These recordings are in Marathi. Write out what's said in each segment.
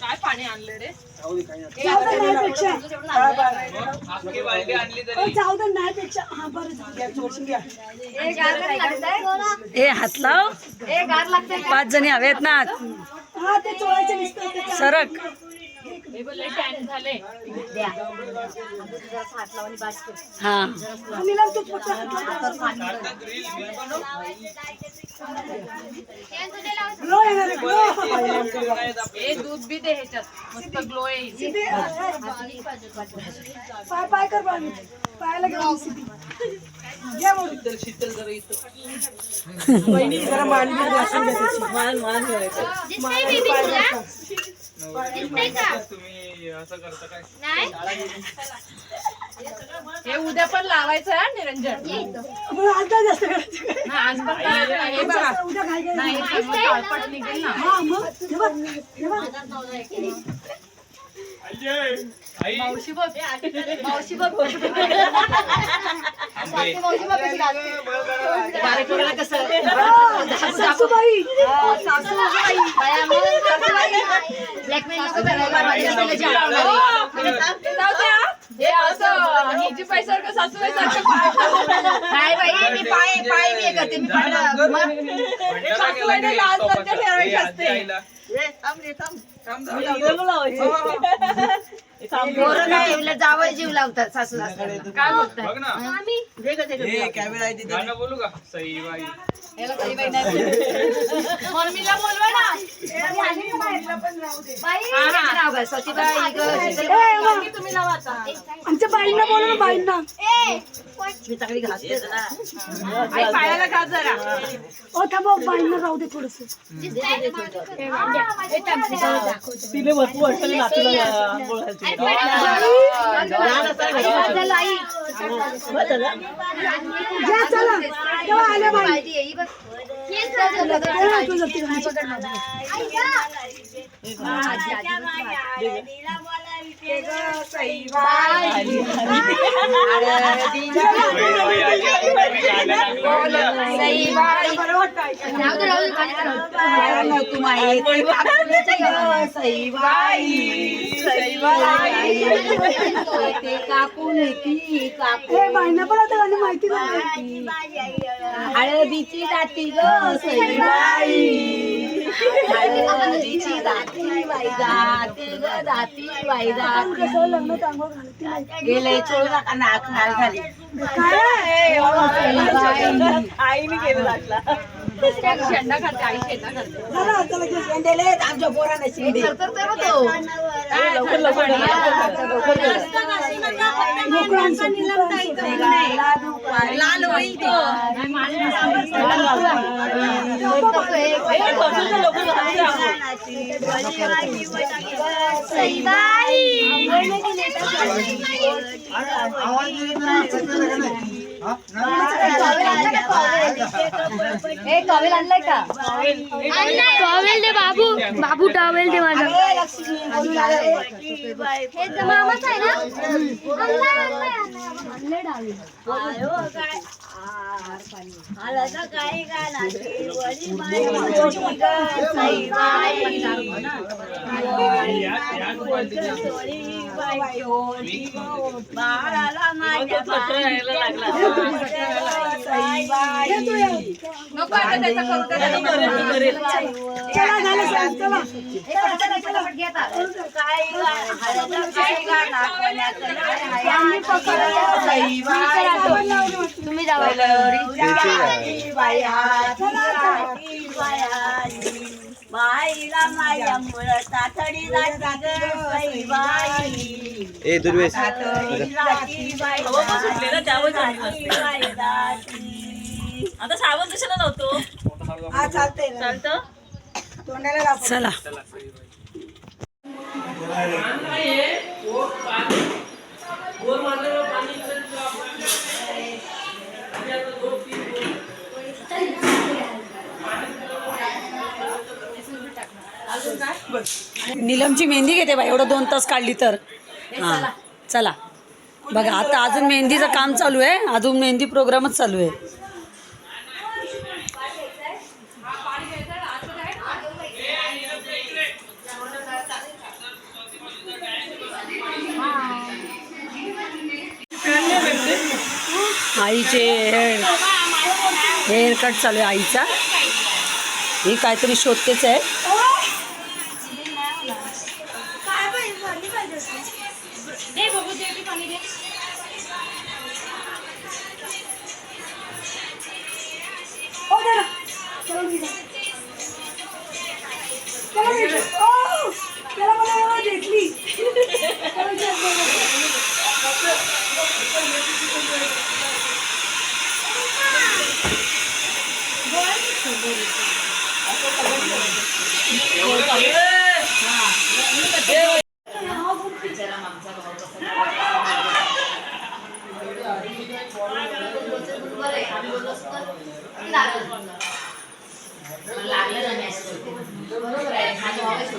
काय पाणी आणलं रे? आपली बालदी आणली तरी. ए हात लाव पाच जणी हवेत ना सरक. हे हे दूध बी दे ह्याच्यात मस्त ग्लो येईल पाय कर पाणी पायाला घेऊन घ्या मग. शीतल जरा इथं वहिनी जरा मान घ्या त्याची. मान मान घालायचं. तुम्ही हे उद्या पण लावायचं आहे निरंजन. आता जास्त करायचं. हा, आज पण करायचं नाही. हे बघा. उद्या काय हे काळपट निघेल ना. हा मग. हे बघ, हे बघ. मावशी बघ. मावशी बघ. सासूबाई. जाऊ द्या. हे. असं. हिची पैसारखं सासूबाई सारखं नाही बाई मी पाय पाय मी हे करते. मी पाय सासूबाईने लाज की लज्जा हे ठेवायची असते. आईला. थांब. जरा. पोरं नाही जावं जीव लावतात सासू. काय बघ ना गाणं बोलू का सई बाई नाव सतीबाई गं, आमच्या बाईंना बोला ना बाईंना मी चांगली घासते ना. आई पायाला घास जरा ओ थांबा बाईंना राहू दे थोडस घ्या चला तेव्हा आल्या बाई तेव्हा ऐकू जाते बाई, आजी आली तरी गाणं लागलं. हे बाईंना पण आता गाणी माहिती हळदीची जाती ग सईबाई. गेले चोळ नका नाक नाल झाली शेंडा करते आई शेंडा करते चला चला घे. शेंडेले आमच्या पोरांना शिंदे मोकळांचं, मोकळांचं. लाल होई तो टॉवेल दे बाबू बाबू टॉवेल दे माझा हे मामाच आहे ना आणलाय, आणलाय, आणलाय. आणलाय डावी. येतो या. नको तुम्ही जावा बाईला माझ्या मुळ तातडी जाती ग बाई ए दुर्वेश. आता साबण कशाला लावतो? हा चालतंय ना. चालतं? तोंडाला लाव. चला. नीलमची मेहंदी घेते बाई एवढं दोन तास काढली तर. हां चला. बघा आता अजून मेहंदीचं काम चालू आहे. अजून मेहंदी प्रोग्रामच चालू आहे. आईचे हेअर हेअर कट चालू आहे आईचा ही काहीतरी शोधतेच आहे ओ जरा चला मी जा. चला मी जा. ओ चला मला एवढं भेटली चला जा, जा, जा.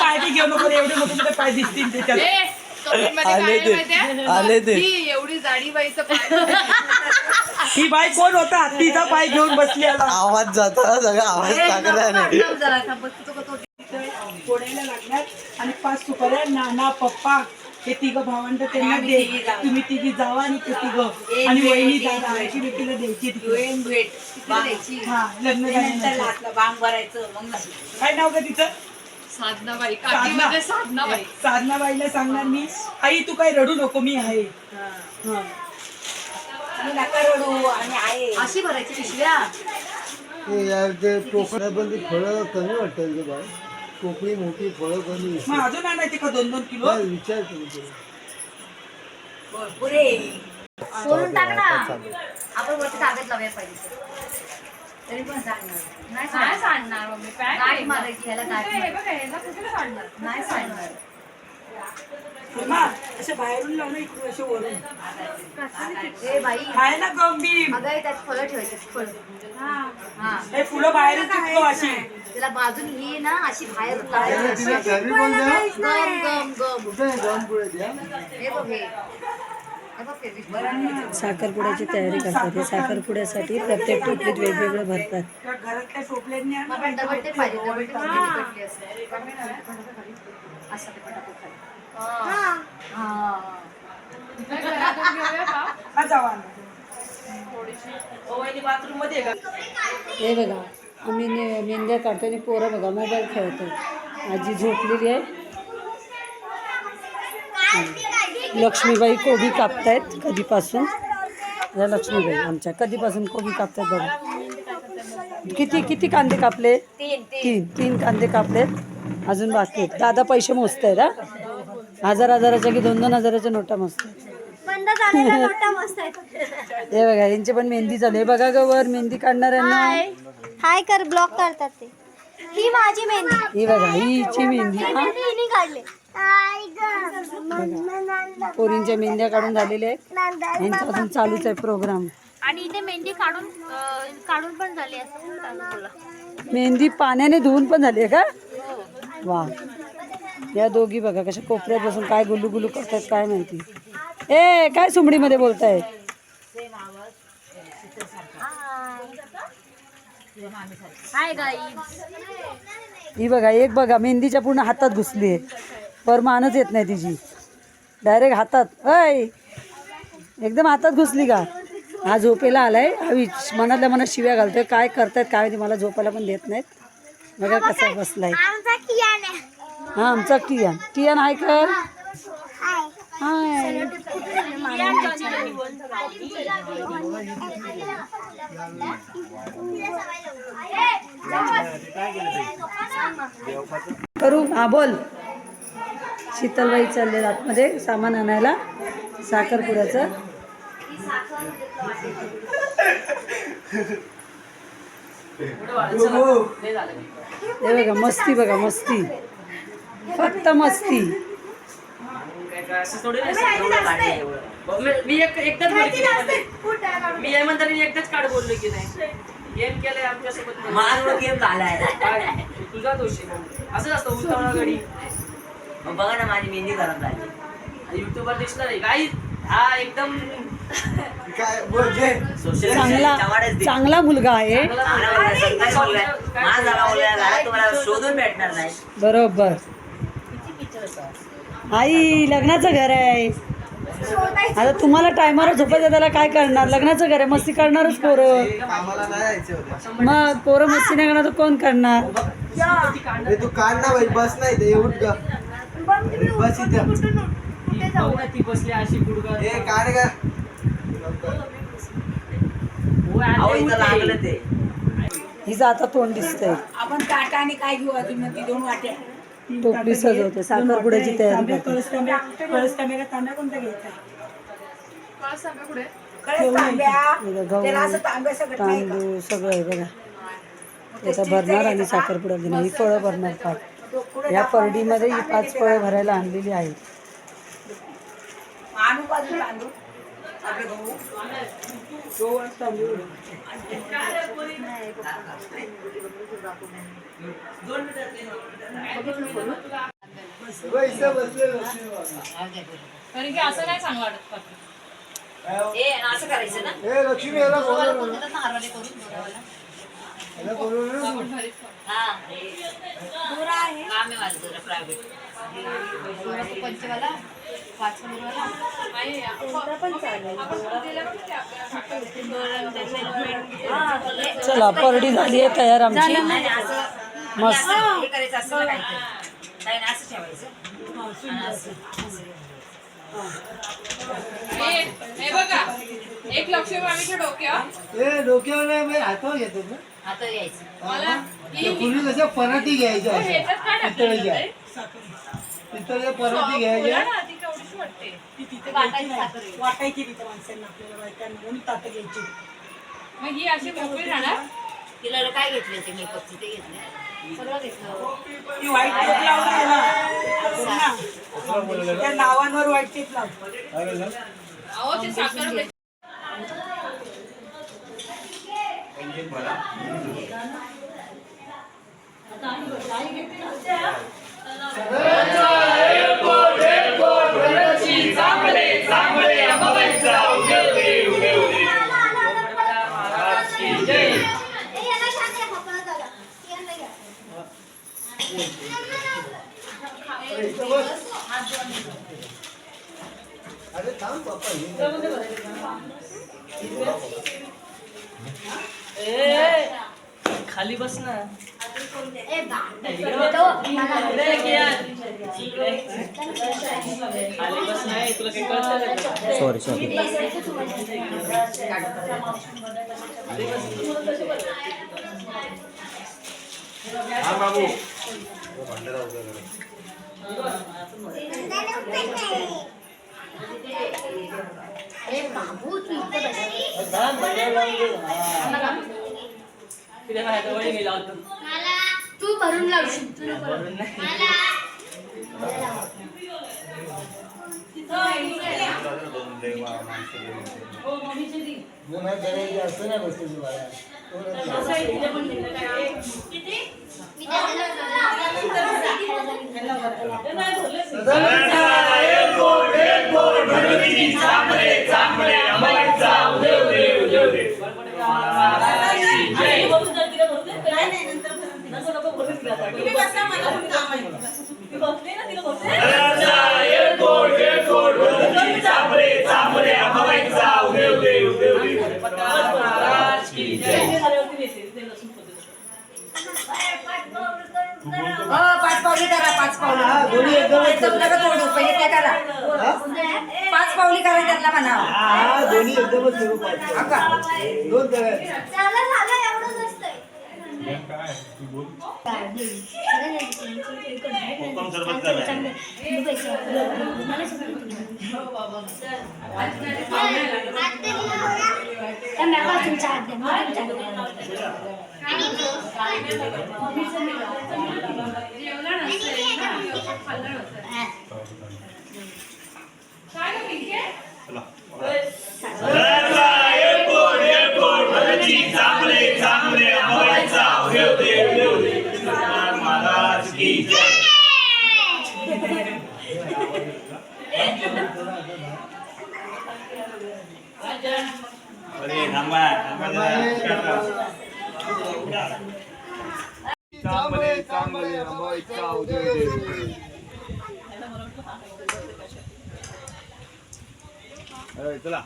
पाय बी घेऊ नको रे, एवढे मोठे मोठे पाय दिसतील त्याच्यात ए, comment मध्ये काय आहे माहितीये? आले ते. ही एवढी जाडी बाईचं पाय ही बाई कोण होता? तिचा पाय घेऊन बसली आला आवाज जाता सगळा आवाज टाकला नाही फोडायला लागणार आणि पाच सुपाऱ्या नाना पप्पा हे तिघ भावंड त्यांना दे. तुम्ही तिघी जावा आणि ते तिघ. आणि वहिनी दादा आईची बेटीला द्यायची तिकडे. हा लग्न झाल्यानंतर. बांग भरायचं मग काय नाव का तिचं? साधनाबाई काठीमध्ये साधनाबाई. साधनाबाईला सांगणार मी आई तू काय रडू नको मी आहे. हा. नका रडू आणि आहे. अशी भरायची पिशव्या? हे यार ते कोकणात पण ती फळं कमी वाटतात रे बाय कोकणी मोठी फळं कमी. मग अजून आणायचे का दोन दोन किलो? काय विचार तुम्ही पुरे सोडून टाक ना. आपण वरती कागद लावूया पाहिजे. तरी पण सांगणार नाही काय सांगणार सांगणार मम्मी पॅक गाठ मारायची ह्याला गाठ मारायची. बघा ह्याला कुठे सांगणार नाही सांगणार मा असे बाहेरून लावणं इकडून असे वरून. ए बाई. आहे ना गंभीर. अगं हे त्यात फळं ठेवायची फळं. हा. हे. फुलं बाहेरच अशी. तिला बाजून ही ना अशी बाहेर द्या गम गम गम. हे बघ हे. साखरपुड्याची तयारी करतात. साखरपुड्यासाठी प्रत्येक टोपलीत वेगवेगळं भरतात. हे बघा आम्ही मेंद्या मेंढ्या काढतो आणि पोरं बघा मोबाईल खेळतो आजी झोपलेली आहे. लक्ष्मीबाई कोबी कापतायत कधीपासून? या लक्ष्मीबाई आमच्या कधीपासून कोबी कापतायत बघा. किती किती कांदे कापले? तीन तीन. कांदे कापलेत अजून बाकी आहेत. दादा पैसे मोजतायत हा? हजार हजाराच्या की दोन दोन हजाराच्या नोटा आहेत? हे बघा यांची पण मेहंदी चालू आहे. बघा ग वर मेहंदी काढणाऱ्यांना हाय. कर ब्लॉक करतात ते. ही माझी मेहंदी. ही बघा हिची मेहंदी हा? काढले. पोरींच्या मेहंद्या काढून झालेल्या आहेत. यांचा अजून चालूच आहे प्रोग्राम आणि इथे मेहंदी काढून काढून पण झाली असं मेहंदी पाण्याने धुवून पण झाली आहे का? वा. या दोघी बघा कशा कोपऱ्यात बसून काय गुलू गुलू करतात काय माहिती. ए काय सुमडीमध्ये बोलताय? ही बघा एक बघा मेहंदीच्या पूर्ण हातात घुसली आहे. पर मानच येत नाही तिची. डायरेक्ट हातात. अय एकदम हातात घुसली का? हा झोपेला आलाय. हा विच- मनातल्या मनात शिव्या घालतोय. काय करतायत काय मला झोपायला पण देत नाहीत. बघा कसा बसलाय. कियान हा आमचा टियान टियान आहे कर. हाय. करू? हा बोल. शीतलबाई चालले आतमध्ये सामान आणायला साखरपुड्याचं. हे बघा मस्ती बघा मस्ती. फक्त मस्ती. मी एक एकदाच मी आहे म्हणता एकदाच काढ बोललो की नाही. गेम केलाय आमच्यासोबत. माझ्यावर गेम झालाय. काय? तुझा दोष आहे. असंच असतं उतावळा गडी. मग बघा ना माझी मेहंदी खराब झाली युट्यूबवर दिसणार आहे. काही हा एकदम. काय बोल जे. चांगला चांगला मुलगा आहे. शोधून भेटणार नाही. बरोबर. आई लग्नाचं घर आहे. आता तुम्हाला टायमावर झोपायचं त्याला काय करणार? लग्नाचं घर आहे. मस्ती करणारच पोरं. मग पोरं मस्ती नाही करणार तर कोण करणार? तू काढ ना बस नाही ते उठ ग बस इथं बघ ना ती बसली अशी गुडगा ए काढ ग लागलं ते हिचं आता तोंड दिसतंय. आपण ताटा आणि काय घेऊ अजून? मग ती दोन वाट्या. टोपली सजवते साखरपुड्याची तयारी करते. कळस तांब्या कळस तांब्या का तांब्या कोणता घ्यायचा? कळस तांब्या. इथं गहू त्याला असं तांब्या सगळं नाही का? तांदूळ सगळं आहे बघा. ते आता भरणार आणि साखरपुडा घेणार ही फळं भरणार पाच या परडीमध्ये ही पाच फळं भरायला आणलेली आहेत. कारण की असं नाही चांगलं वाटत. असं करायचं ना ए लक्ष्मी याला करून दोरावाला. पंचवाला. चला परडी झाली आहे तयार आमची. मस्त. हे बघा. एक लक्ष्मी मामीच्या डोक्यावर. ए डोक्यावर हातावर घेतात ना. कसं पराठी पितळेच्या? पितळेच्या पराठी बोला घ्यायच्या ना, ती केवढीशी वाटते. ती तिथे वाटायची घ्यायची साखर नाही. वाटायची तिथे माणसांना आपल्याला बायकांना म्हणून ताटं घ्यायची. मग ही अशी मोकळी राहणार? तिला काय घेतलं ते मेकअपचं ते घेतलं. सगळं घेतलं ती व्हाईट टेप लावून आहे ना? पूर्ण. त्या नावांवर व्हाईट टेप लावतो अहो ते साखर म्हणजे अरे खाली बस नाही तुला बाबू तू इथे तू भरून लावशील तू नको लावू. असं नाही. बाळा एकदम नका तोडू पहिले ते करा पाच पावली करा त्यांना म्हणा. हा दोन्ही एकदमच पाहिजे. दोन झालं एवढंच असतंय तुमच्या हात द्या मग तुमच्या काय गं, पिंकी अरे, चला